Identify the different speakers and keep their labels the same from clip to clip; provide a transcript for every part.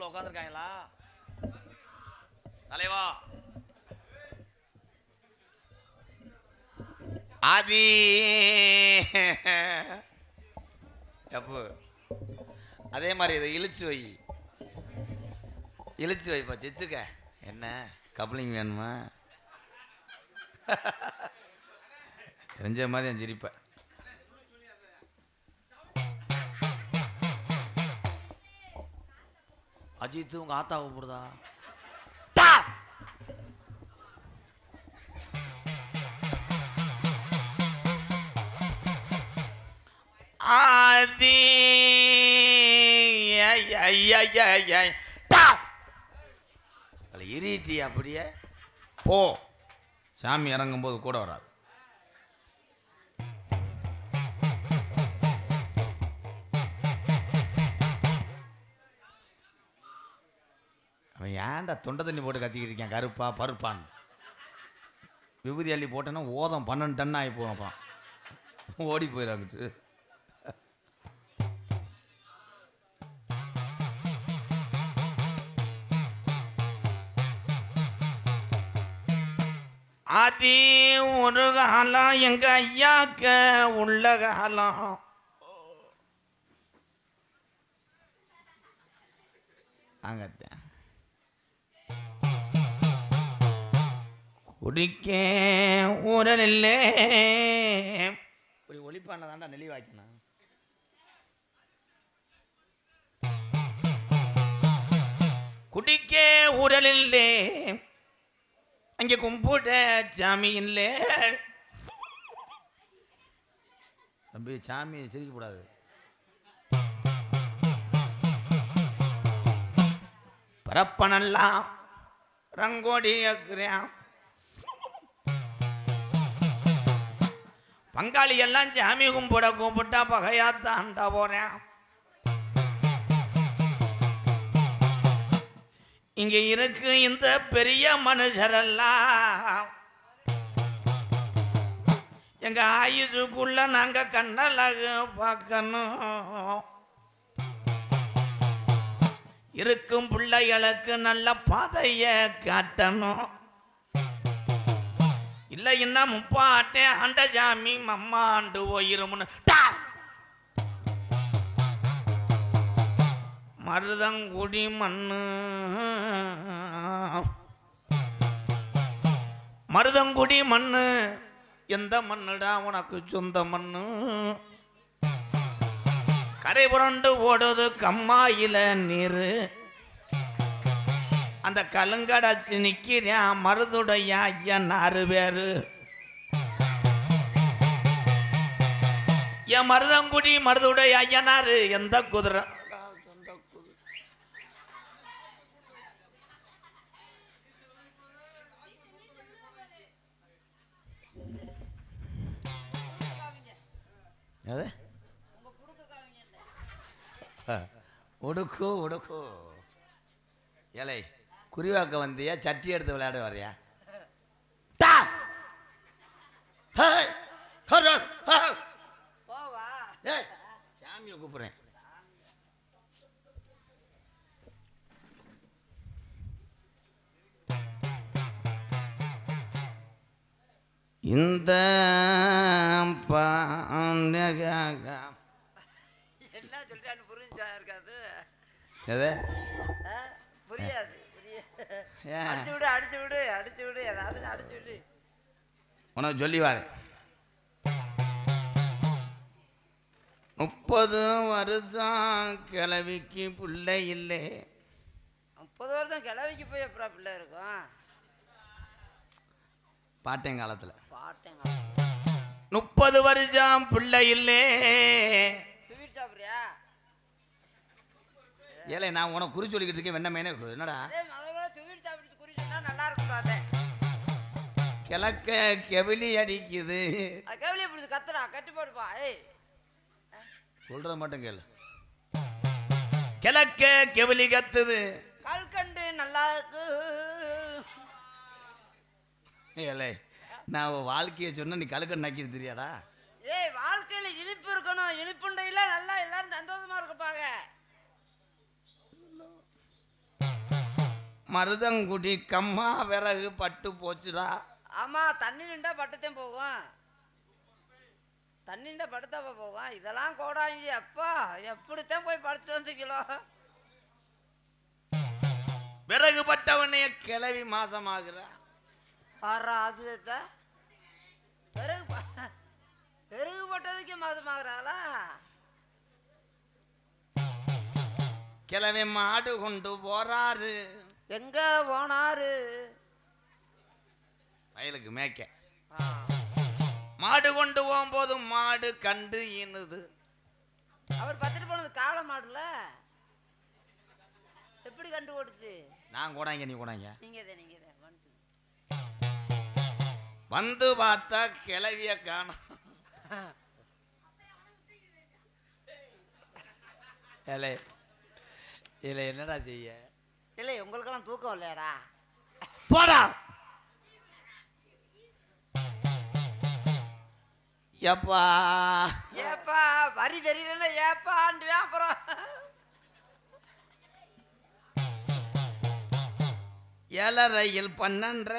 Speaker 1: வீட்டுக்குள்ள உட்காந்துருக்காங்களா தலைவா. ஆதி. எப்போ? அதே மாதிரி இதை இழுச்சு வை. இழுச்சு வைப்பா சிச்சுக்க என்ன? கப்ளிங் வேணுமா? தெரிஞ்ச மாதிரி நான் சிரிப்பேன் அஜித் உங்க ஆத்தா கூப்பிடுதா ஆதி இரிட்டி அப்படியே? போ. சாமி இறங்கும்போது கூட வராது. அவன் ஏன்டா தொண்டை தண்ணி போட்டு கத்திக்கிட்டு இருக்கேன்? கருப்பா பருப்பான் விபூதி அள்ளி போட்டேன்னா ஓதம் பன்னெண்டு டன் ஆகி போகும் ஓடி போயிடாங்கிட்டு ஆதி ஒரு காலம் எங்க ஐயாக்க உள்ள காலம் அங்கத்தான். குடிக்க ஊரலில்லே. இப்படி ஒளிப்பான தாண்டா நெளி குடிக்கே குடிக்க ஊரலில்லே. அங்கே கும்பிட்ட சாமி இல்லை தம்பி சாமி சிரிக்கக்கூடாது பரப்பனெல்லாம் ரங்கோடி இருக்கிறேன் பங்காளி எல்லாம் சாமி கும்பிட கும்பிட்டா பகையாத்தாண்டா போறேன். இங்க இருக்கு இந்த பெரிய மனுஷரெல்லாம். எங்க ஆயுசுக்குள்ள நாங்க கண்ணழகு பார்க்கணும். இருக்கும் பிள்ளைகளுக்கு நல்ல பாதைய காட்டணும். இல்லைன்னா முப்பாட்டே மம்மா மம்மாண்டு போயிருமுன்னு டா! மருதங்குடி மண்ணு. மருதங்குடி மண்ணு. எந்த மண்ணுடா? உனக்கு சொந்த மண்ணு. கரை புரண்டு ஓடுது கம்மாயில நீர். அந்த கலுங்கடைச்சு நிற்கிறேன் மருதுடைய ஐயன் ஆறு பேரு. என் மருதங்குடி மருதுடைய ஐயனாரு எந்த குதிரை? உடுக்கு உடுக்கு. ஏலை குறிவாக்க வந்தியா? சட்டி எடுத்து விளையாட வரியா டா! சாமியை கூப்பிடுறேன். இந்த
Speaker 2: என்ன சொல்லிட்டான்னு புரிஞ்சா இருக்காது.
Speaker 1: எது?
Speaker 2: அடிச்சு விடு அடிச்சு விடு அடிச்சு விடு ஏதாவது அடிச்சு விடு.
Speaker 1: உனக்கு சொல்லி வரேன் முப்பது வருஷம் கிழவிக்கு பிள்ளை இல்லை.
Speaker 2: முப்பது வருஷம் கிளவிக்கு போய் எப்படா பிள்ளை இருக்கும்?
Speaker 1: பாட்டேங்காலத்தில்
Speaker 2: பாட்டேங்க
Speaker 1: முப்பது வருஷம் பிள்ளை இல்லை.
Speaker 2: ஸ்வீட் சாப்பிட்றியா?
Speaker 1: ஏலே நான் உனக்கு குறி சொல்லிக்கிட்டு இருக்கேன் வெண்ணமேனே என்னடா?
Speaker 2: நல்லா இருக்கும் அதே.
Speaker 1: கிழக்க கெவிலி அடிக்குது.
Speaker 2: அது கேவலியை பிடிச்சி கத்துறா கட்டி போடுப்பா ஏய்.
Speaker 1: சொல்றத மட்டும் கேளு. கிழக்க கெவிலி கத்துது.
Speaker 2: கல்கண்டு நல்லா இருக்கு.
Speaker 1: ஏலே நான் வாழ்க்கையை சொன்ன நீ கழுக்க நக்கிட்டு தெரியாதா?
Speaker 2: ஏய் வாழ்க்கையில இனிப்பு இருக்கணும் இனிப்புண்டையில
Speaker 1: மருதங்குடி கம்மா விறகு பட்டு போச்சுடா.
Speaker 2: ஆமா தண்ணி நின்றா பட்டுத்தான் போகும். தண்ணி நின்றா படுத்தாப்ப போகும். இதெல்லாம் கோடாங்கி அப்பா எப்படித்தான் போய் படுத்துட்டு வந்துக்கலோ
Speaker 1: விறகு பட்டவனே கிளவி மாசமாகிறா.
Speaker 2: வர்றா அது பெருகு ப- பெருகு போட்டதுக்கே மாதமாகறாளா
Speaker 1: கிளவி மாடு கொண்டு போறாரு.
Speaker 2: எங்க போனாரு
Speaker 1: வயலுக்கு மேய்க்க. மாடு கொண்டு போகும்போது மாடு கண்டு ஈனுது.
Speaker 2: அவர் பத்துட்டு போனது காளை மாடுல? எப்படி கண்டு ஓடுச்சு?
Speaker 1: நான் கூடாங்க நீ கூடாங்க.
Speaker 2: நீங்க தான் நீங்க தான்.
Speaker 1: வந்து பார்த்தா கிளவிய காணோம். ஏலே இல்லை என்னடா செய்ய?
Speaker 2: இல்லை உங்களுக்கெல்லாம் தூக்கம் இல்லையாடா?
Speaker 1: போடா. எப்பா
Speaker 2: ஏப்பா வரி தெரியலன்னா ஏப்பான்னு அப்புறம்.
Speaker 1: ஏழரையில் பன்னெண்ட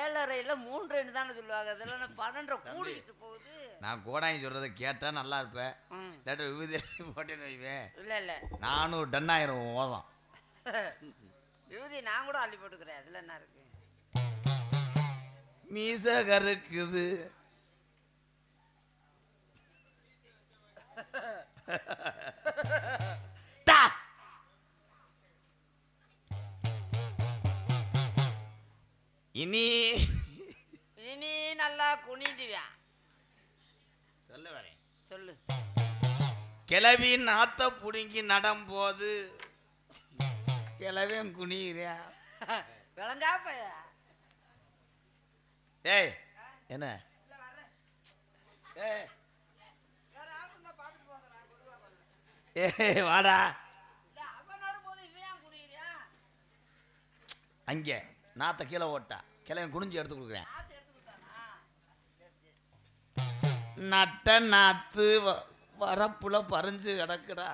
Speaker 2: ஏழரையில் மூன்று தானே சொல்லுவாங்க. இதெல்லாம் பன்னெண்டரை கூடிக்கிட்டு போகுது.
Speaker 1: நான் கோடாங்கி சொல்றதை கேட்டா நல்லா இருப்பேன். இல்லாட்ட விபூதி போட்டேன்னு வைவேன்
Speaker 2: இல்லை இல்லை.
Speaker 1: நானூறு டன்னாயிரம் ஓதம்.
Speaker 2: விபூதி நான் கூட அள்ளி போட்டுக்கிறேன். அதில் என்ன இருக்கு?
Speaker 1: மீச கருக்குது. இனி
Speaker 2: இனி நல்லா குனிடுவேன்
Speaker 1: சொல்ல வரேன்.
Speaker 2: சொல்லு.
Speaker 1: கிளவி நாத்த புடுங்கி நடும்போது கிளவியும் குனிகிறா
Speaker 2: விளங்கா பைய
Speaker 1: ஏய் என்ன? ஏய். ஏய் வாடா. அங்கே நாத்த கீழே ஓட்டா. கிளவி குனிஞ்சு எடுத்து கொடுக்குறேன். நட்ட நாத்து வ- வரப்புல பறிஞ்சு கிடக்குடா.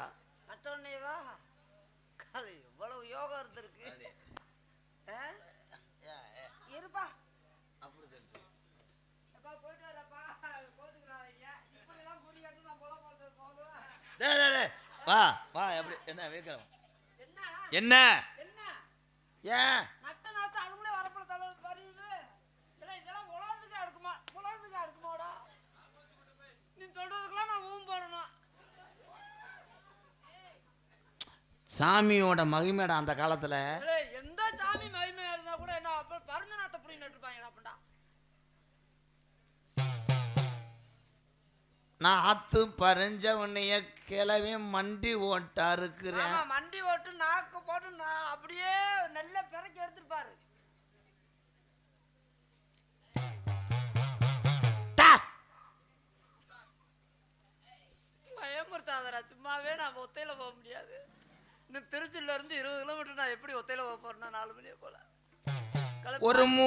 Speaker 2: மற்றொன்னே வா அது எவ்வளவு யோகம் இருந்திருக்கு? இருப்பா.
Speaker 1: டேய், டேய். வா வா எப்படி என்ன வைக்கிறோம்
Speaker 2: என்ன?
Speaker 1: என்ன?
Speaker 2: என்ன?
Speaker 1: ஏன்
Speaker 2: நீ சொல்றதுக்கெல்லாம் நான் ஊம் போடணும்
Speaker 1: சாமியோட மகிமைடா அந்த காலத்துல.
Speaker 2: எந்த சாமி மகிமையா இருந்தா கூட என்ன அப்ப பறந்து நாத்த புடி நட்டுப்பாங்க அப்படின்டா
Speaker 1: நான் அத்து பறிஞ்சவனைய கிளவி மண்டி ஓட்டா இருக்கிறேன்.
Speaker 2: மண்டி ஓட்டு நாக்கு போட்டு நான் அப்படியே நல்ல பிறக்கி எடுத்துருப்பாரு.
Speaker 1: டா.
Speaker 2: பயமுறுத்தாதடா சும்மாவே நான் ஒத்தையில போக முடியாது. இந்த திருச்சியில இருந்து இருபது கிலோமீட்டர் நான் எப்படி ஒத்தையில போறேன்னா நாலு மணியை போல.
Speaker 1: ஒரு மூ